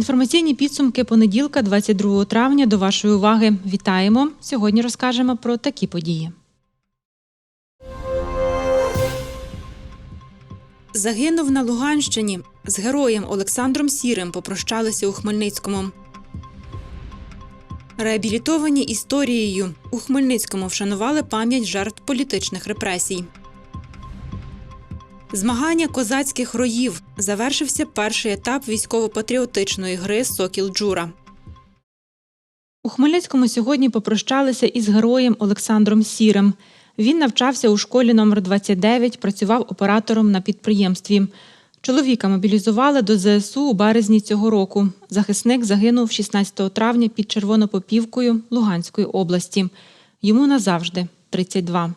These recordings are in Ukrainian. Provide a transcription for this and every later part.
Інформаційні підсумки понеділка, 22 травня. До вашої уваги вітаємо. Сьогодні розкажемо про такі події. Загинув на Луганщині. З героєм Олександром Сірим попрощалися у Хмельницькому. Реабілітовані історією у Хмельницькому вшанували пам'ять жертв політичних репресій. Змагання козацьких роїв завершився перший етап військово-патріотичної гри Сокіл Джура. У Хмельницькому сьогодні попрощалися із героєм Олександром Сірим. Він навчався у школі номер 29 працював оператором на підприємстві. Чоловіка мобілізували до ЗСУ у березні цього року. Захисник загинув 16 травня під Червонопопівкою Луганської області. Йому назавжди 32.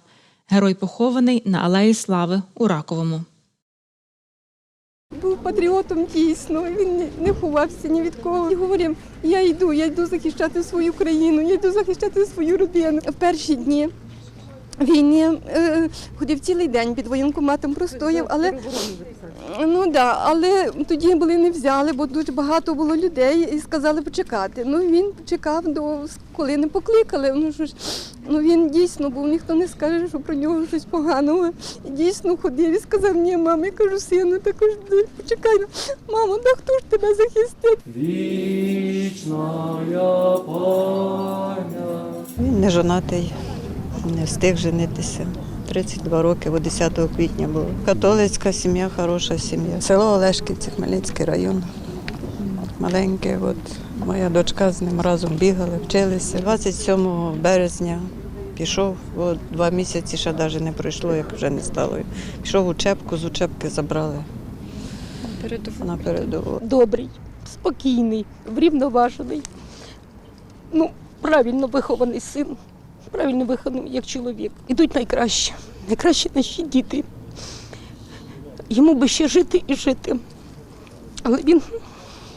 Герой похований на Алеї Слави у Раковому. Був патріотом дійсно. Він не- ховався ні від кого. І говорив, я йду, я йду захищати свою країну, я йду захищати свою родину. В перші дні війни е, ходив цілий день під воєнкоматом простояв, але ну да, але тоді були не взяли, бо дуже багато було людей і сказали почекати. Ну він чекав до коли не покликали. Ну що ж, ну він дійсно був, ніхто не скаже, що про нього щось поганого. І дійсно ходив і сказав, ні, мама, я кажу, сину, також почекай. Мамо, да хто ж тебе захистить? Вічная пам'ять. Він не жонатий, не встиг женитися. 32 роки, бо 10 квітня було. Католицька сім'я, хороша сім'я. Село Олешківці, Хмельницький район. Маленьке, от моя дочка з ним разом бігали, вчилися. 27 березня пішов, от два місяці ще навіть не пройшло, як вже не стало. Пішов в учебку, з учебки забрали на передову. Добрий, спокійний, врівноважений. Ну, правильно вихований син, правильно вихований як чоловік. Ідуть найкраще, найкраще наші діти. Йому би ще жити і жити. Але він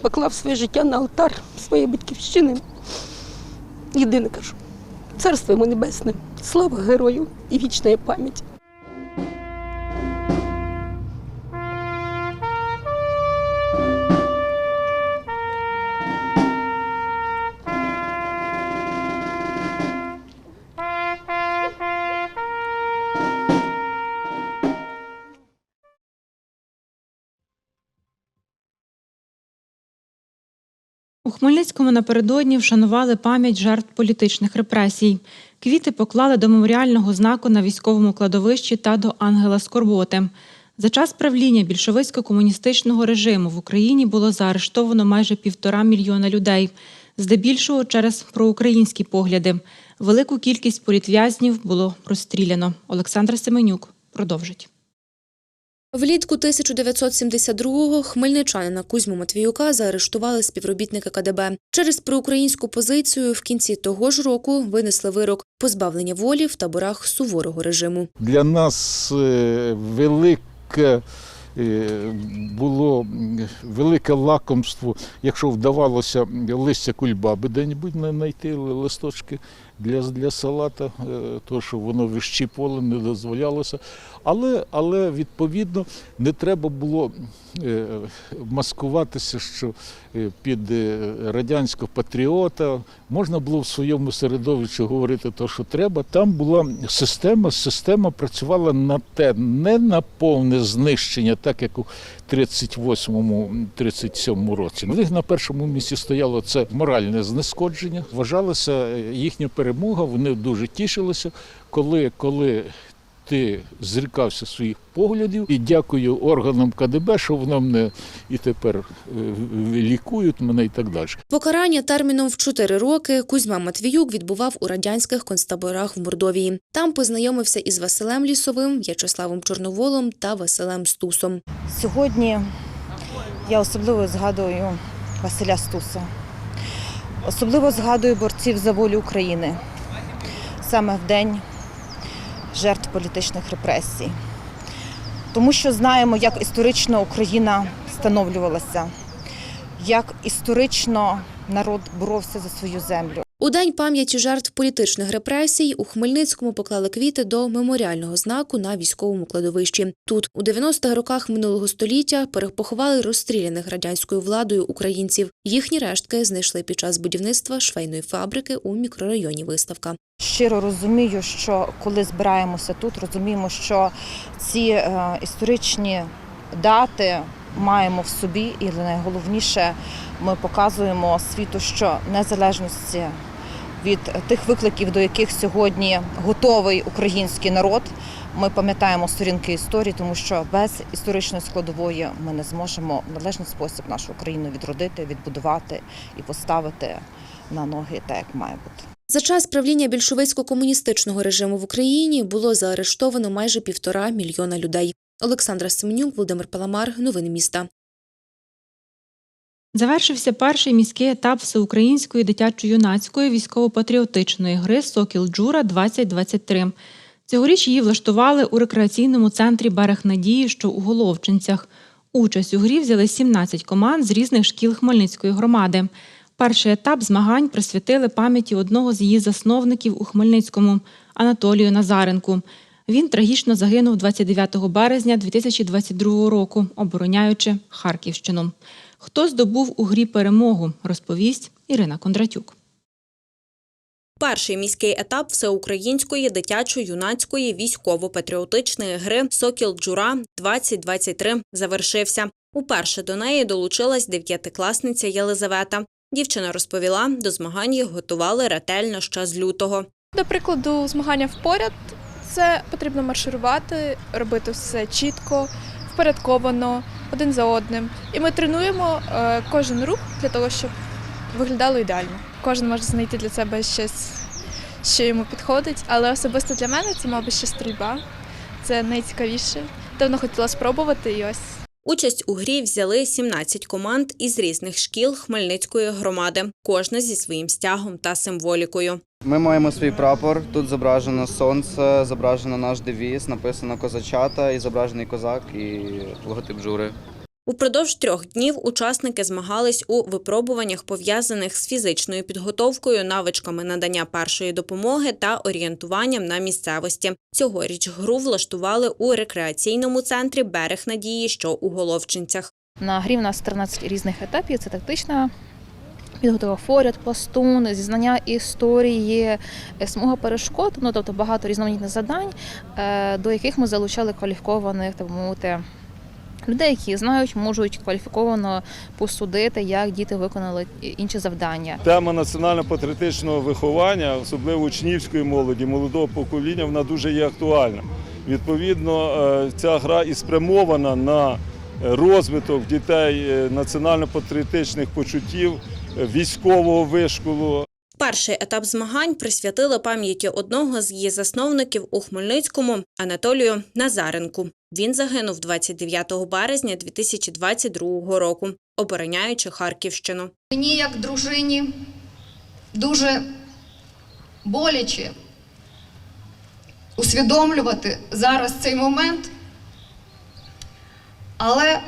поклав своє життя на алтар своєї батьківщини. Єдине кажу, царство йому небесне, слава герою і вічна пам'ять. Хмельницькому напередодні вшанували пам'ять жертв політичних репресій. Квіти поклали до меморіального знаку на військовому кладовищі та до ангела Скорботи. За час правління більшовицько-комуністичного режиму в Україні було заарештовано майже півтора мільйона людей, здебільшого через проукраїнські погляди. Велику кількість політв'язнів було розстріляно. Олександр Семенюк продовжить. Влітку 1972-го хмельничанина Кузьму Матвіюка заарештували співробітники КДБ. Через проукраїнську позицію в кінці того ж року винесли вирок позбавлення волі в таборах суворого режиму. Для нас е, велике е, було велике лакомство, якщо вдавалося листя кульбаби де-небудь не знайти листочки для, для салата, е, то що воно вищіпувало, не дозволялося. Але, але відповідно не треба було е, маскуватися, що е, під радянського патріота можна було в своєму середовищі говорити те, що треба. Там була система, система працювала на те, не на повне знищення, так як у 38-37 році. У них на першому місці стояло це моральне знешкодження. Вважалася е, їхня перемога. Вони дуже тішилися, коли, коли ти зрікався своїх поглядів. І дякую органам КДБ, що вони мене і тепер е, лікують мене і так далі. Покарання терміном в 4 роки Кузьма Матвіюк відбував у радянських концтаборах в Мордовії. Там познайомився із Василем Лісовим, В'ячеславом Чорноволом та Василем Стусом. Сьогодні я особливо згадую Василя Стуса. Особливо згадую борців за волю України саме в день жертв політичних репресій. Тому що знаємо, як історично Україна становлювалася, як історично народ боровся за свою землю. У день пам'яті жертв політичних репресій у Хмельницькому поклали квіти до меморіального знаку на військовому кладовищі. Тут у 90-х роках минулого століття перепоховали розстріляних радянською владою українців. Їхні рештки знайшли під час будівництва швейної фабрики у мікрорайоні Виставка. Щиро розумію, що коли збираємося тут, розуміємо, що ці е, історичні дати маємо в собі, і найголовніше, ми показуємо світу, що незалежності від тих викликів, до яких сьогодні готовий український народ. Ми пам'ятаємо сторінки історії, тому що без історичної складової ми не зможемо в належний спосіб нашу країну відродити, відбудувати і поставити на ноги так, як має бути. За час правління більшовицько-комуністичного режиму в Україні було заарештовано майже півтора мільйона людей. Олександра Семенюк, Володимир Паламар. Новини міста. Завершився перший міський етап всеукраїнської дитячо-юнацької військово-патріотичної гри Сокіл Джура 2023 Цьогоріч її влаштували у рекреаційному центрі Берег Надії, що у Головчинцях. Участь у грі взяли 17 команд з різних шкіл Хмельницької громади. Перший етап змагань присвятили пам'яті одного з її засновників у Хмельницькому Анатолію Назаренку. Він трагічно загинув 29 березня 2022 року, обороняючи Харківщину. Хто здобув у грі перемогу, розповість Ірина Кондратюк. Перший міський етап всеукраїнської дитячо-юнацької військово-патріотичної гри Сокіл Джура 2023 завершився. Уперше до неї долучилась дев'ятикласниця Єлизавета. Дівчина розповіла, до змагань їх готували ретельно ще з лютого. До прикладу, змагання впоряд це потрібно марширувати, робити все чітко, впорядковано, один за одним. І ми тренуємо е, кожен рух для того, щоб виглядало ідеально. Кожен може знайти для себе щось, що йому підходить, але особисто для мене це, мабуть, ще стрільба. Це найцікавіше. Давно хотіла спробувати і ось. Участь у грі взяли 17 команд із різних шкіл Хмельницької громади, кожна зі своїм стягом та символікою. Ми маємо свій прапор. Тут зображено сонце, зображено наш девіз, написано козачата і зображений козак і логотип жури. Упродовж трьох днів учасники змагались у випробуваннях, пов'язаних з фізичною підготовкою, навичками надання першої допомоги та орієнтуванням на місцевості. Цьогоріч гру влаштували у рекреаційному центрі Берег Надії, що у Головчинцях. На грі в нас 13 різних етапів. Це тактична підготова форяд, пластун, зізнання історії, е, смуга перешкод, ну тобто багато різноманітних завдань, е, до яких ми залучали кваліфікованих, так мовити, людей, які знають, можуть кваліфіковано посудити, як діти виконали інші завдання. Тема національно-патріотичного виховання, особливо учнівської молоді, молодого покоління, вона дуже є актуальна. Відповідно, е, ця гра і спрямована на розвиток дітей е, національно-патріотичних почуттів, е, військового вишколу, Перший етап змагань присвятили пам'яті одного з її засновників у Хмельницькому Анатолію Назаренку. Він загинув 29 березня 2022 року, обороняючи Харківщину. Мені, як дружині, дуже боляче усвідомлювати зараз цей момент, але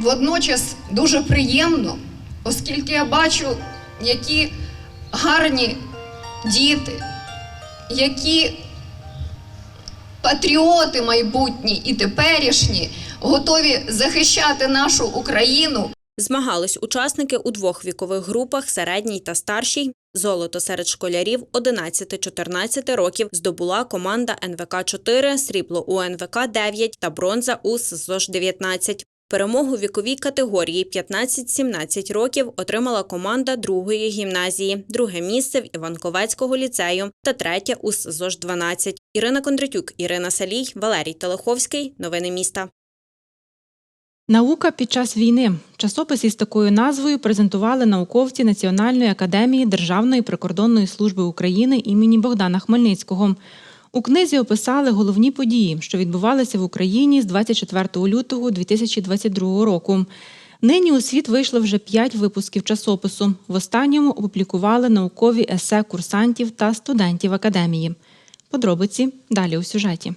водночас дуже приємно, оскільки я бачу, які гарні діти, які патріоти майбутні і теперішні готові захищати нашу Україну Змагались учасники у двох вікових групах середній та старшій. Золото серед школярів 11-14 років здобула команда НВК 4, срібло у НВК 9 та бронза у СЗОЖ 19. Перемогу віковій категорії 15-17 років отримала команда другої гімназії, друге місце в Іванковецького ліцею та третє у СЗОЖ 12. Ірина Кондратюк, Ірина Салій, Валерій Телеховський. Новини міста. Наука під час війни. Часопис із такою назвою презентували науковці Національної академії Державної прикордонної служби України імені Богдана Хмельницького. У книзі описали головні події, що відбувалися в Україні з 24 лютого 2022 року. Нині у світ вийшло вже п'ять випусків часопису. В останньому опублікували наукові есе курсантів та студентів академії. Подробиці далі у сюжеті.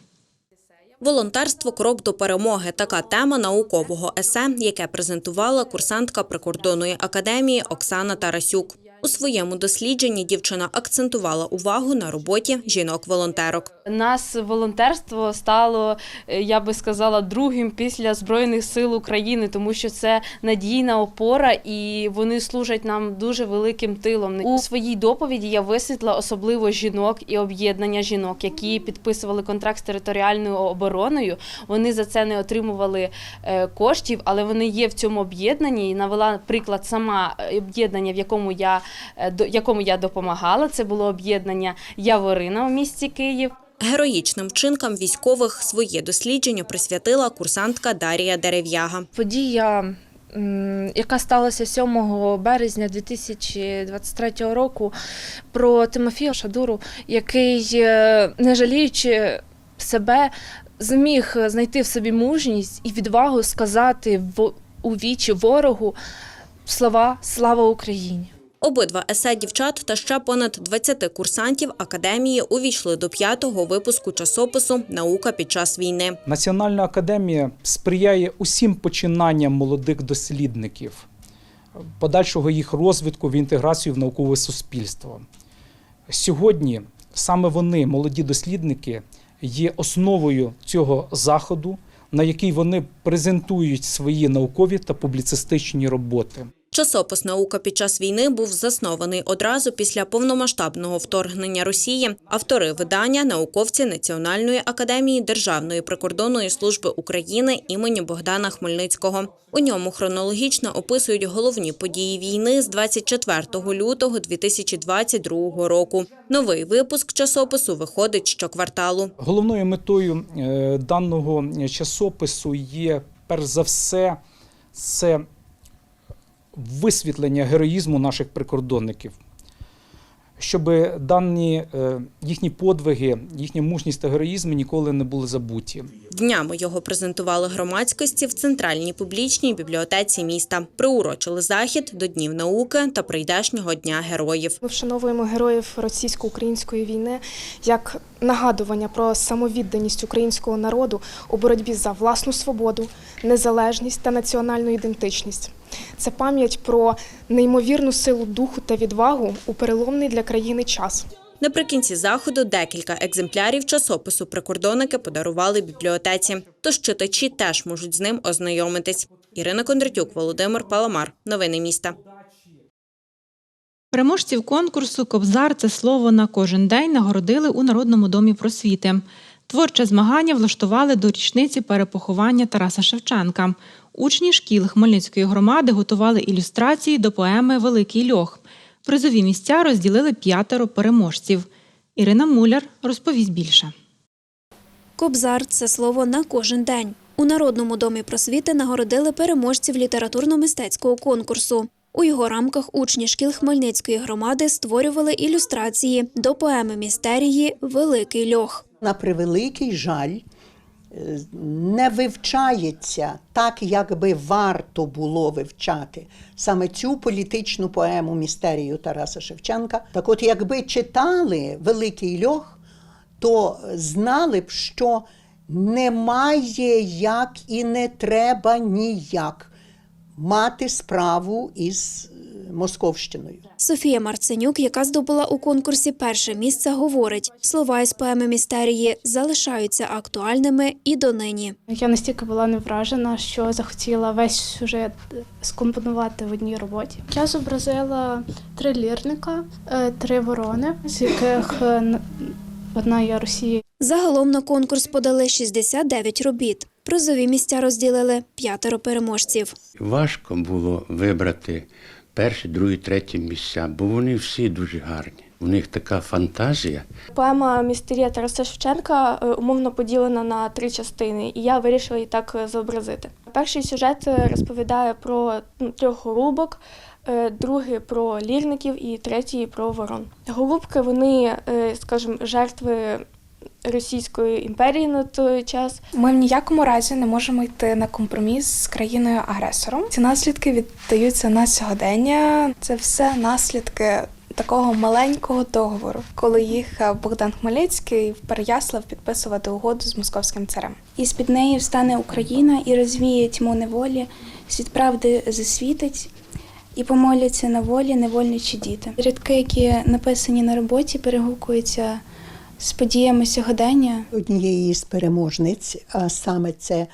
Волонтерство крок до перемоги. Така тема наукового есе, яке презентувала курсантка прикордонної академії Оксана Тарасюк. У своєму дослідженні дівчина акцентувала увагу на роботі жінок-волонтерок. Нас волонтерство стало, е, я би сказала, другим після Збройних сил України, тому що це надійна опора і вони служать нам дуже великим тилом. У своїй доповіді я висвітла особливо жінок і об'єднання жінок, які підписували контракт з територіальною обороною. Вони за це не отримували е, коштів, але вони є в цьому об'єднанні. І навела приклад сама е, об'єднання, в якому я якому я допомагала. Це було об'єднання Яворина у місті Київ. Героїчним вчинкам військових своє дослідження присвятила курсантка Дарія Дерев'яга. Подія, яка сталася 7 березня 2023 року, про Тимофія Шадуру, який, е, не жаліючи себе, зміг знайти в собі мужність і відвагу сказати в- у вічі ворогу слова Слава Україні. Обидва есе дівчат та ще понад 20 курсантів академії увійшли до п'ятого випуску часопису Наука під час війни. Національна академія сприяє усім починанням молодих дослідників, подальшого їх розвитку в інтеграцію в наукове суспільство. Сьогодні саме вони, молоді дослідники, є основою цього заходу, на який вони презентують свої наукові та публіцистичні роботи. Часопис Наука під час війни був заснований одразу після повномасштабного вторгнення Росії. Автори видання науковці Національної академії Державної прикордонної служби України імені Богдана Хмельницького. У ньому хронологічно описують головні події війни з 24 лютого 2022 року. Новий випуск часопису виходить щокварталу. Головною метою е, даного часопису є перш за все це висвітлення героїзму наших прикордонників, щоб дані е, їхні подвиги, їхня мужність та героїзм ніколи не були забуті. Днями його презентували громадськості в центральній публічній бібліотеці міста. Приурочили захід до Днів науки та прийдешнього дня героїв. Ми вшановуємо героїв російсько-української війни як нагадування про самовідданість українського народу у боротьбі за власну свободу, незалежність та національну ідентичність. Це пам'ять про неймовірну силу духу та відвагу у переломний для країни час. Наприкінці заходу декілька екземплярів часопису прикордонники подарували бібліотеці. Тож читачі теж можуть з ним ознайомитись. Ірина Кондратюк, Володимир Паламар. Новини міста. Переможців конкурсу Кобзар це слово на кожен день нагородили у Народному домі просвіти. Творче змагання влаштували до річниці перепоховання Тараса Шевченка. Учні шкіл Хмельницької громади готували ілюстрації до поеми Великий льох. Призові місця розділили п'ятеро переможців. Ірина Муляр розповість більше. Кобзар це слово на кожен день. У Народному домі просвіти нагородили переможців літературно-мистецького конкурсу. У його рамках учні шкіл Хмельницької громади створювали ілюстрації до поеми містерії Великий льох. На превеликий жаль, е, не вивчається так, як би варто було вивчати саме цю політичну поему містерію Тараса Шевченка. Так от, якби читали Великий льох, то знали б, що немає як і не треба ніяк мати справу із Московщиною. Софія Марценюк, яка здобула у конкурсі перше місце, говорить: слова із поеми містерії залишаються актуальними і донині. Я настільки була не вражена, що захотіла весь сюжет скомпонувати в одній роботі. Я зобразила три лірника, е, три ворони, з яких е, одна є Росія. Загалом на конкурс подали 69 робіт. Призові місця розділили п'ятеро переможців. Важко було вибрати перші, другі, треті місця, бо вони всі дуже гарні. У них така фантазія. Поема Містерія Тараса Шевченка е, умовно поділена на три частини, і я вирішила її так е, зобразити. Перший сюжет е, розповідає про ну, трьох голубок, другий про лірників і третій про ворон. Голубки вони, скажімо, жертви Російської імперії на той час. Ми в ніякому разі не можемо йти на компроміс з країною агресором. Ці наслідки віддаються на сьогодення. Це все наслідки такого маленького договору, коли їхав Богдан Хмельницький в Переяслав підписувати угоду з московським царем. І з-під неї встане Україна і розвіє тьму неволі, світ правди засвітить, і помоляться на волі невольничі діти. Рядки, які написані на роботі, перегукуються з подіями сьогодення. Однієї з переможниць, а саме це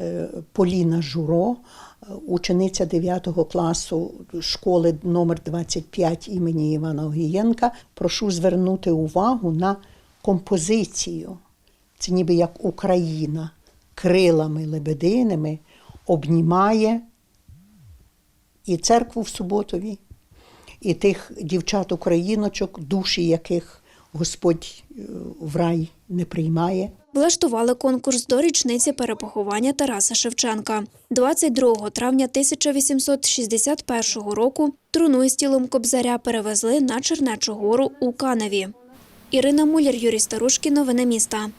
е, Поліна Журо, е, учениця 9 класу школи номер 25 імені Івана Огієнка. Прошу звернути увагу на композицію. Це ніби як Україна крилами лебединими обнімає і церкву в Суботові, і тих дівчат-україночок, душі яких Господь е, в рай не приймає. Влаштували конкурс до річниці перепоховання Тараса Шевченка. 22 травня 1861 року труну із тілом Кобзаря перевезли на Чернечу гору у Каневі. Ірина Муляр, Юрій Старушкін. Новини міста.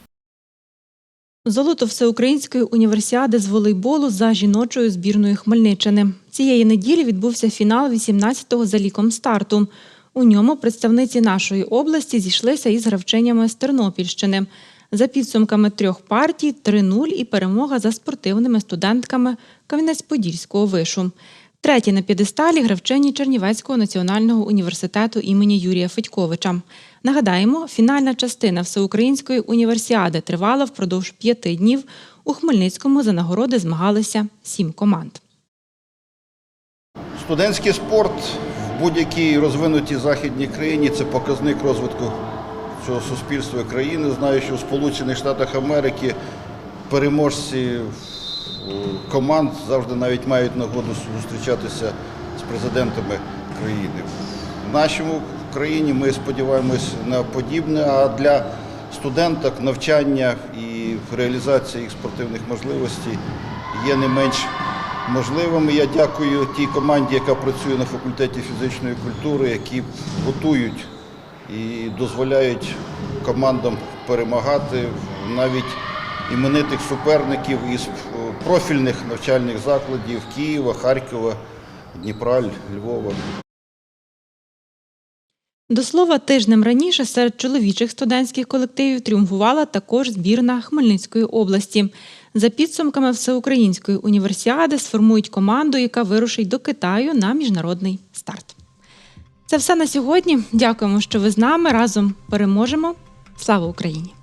Золото всеукраїнської універсіади з волейболу за жіночою збірною Хмельниччини. Цієї неділі відбувся фінал 18-го за ліком старту. У ньому представниці нашої області зійшлися із гравчинями з Тернопільщини. За підсумками трьох партій 3-0 і перемога за спортивними студентками Кам'янець-Подільського вишу. Треті на п'єдесталі гравчині Чернівецького національного університету імені Юрія Федьковича. Нагадаємо, фінальна частина всеукраїнської універсіади тривала впродовж п'яти днів. У Хмельницькому за нагороди змагалися сім команд. Студентський спорт будь-якій розвинутій західній країні це показник розвитку цього суспільства країни. Знаю, що в Сполучених Штатах Америки переможці команд завжди навіть мають нагоду зустрічатися з президентами країни. В нашому країні ми сподіваємось на подібне, а для студенток навчання і реалізація їх спортивних можливостей є не менш можливими. Я дякую тій команді, яка працює на факультеті фізичної культури, які готують і дозволяють командам перемагати навіть іменитих суперників із профільних навчальних закладів Києва, Харкова, Дніпра, Львова. До слова, тижнем раніше серед чоловічих студентських колективів тріумфувала також збірна Хмельницької області. За підсумками всеукраїнської універсіади сформують команду, яка вирушить до Китаю на міжнародний старт. Це все на сьогодні. Дякуємо, що ви з нами разом переможемо. Слава Україні!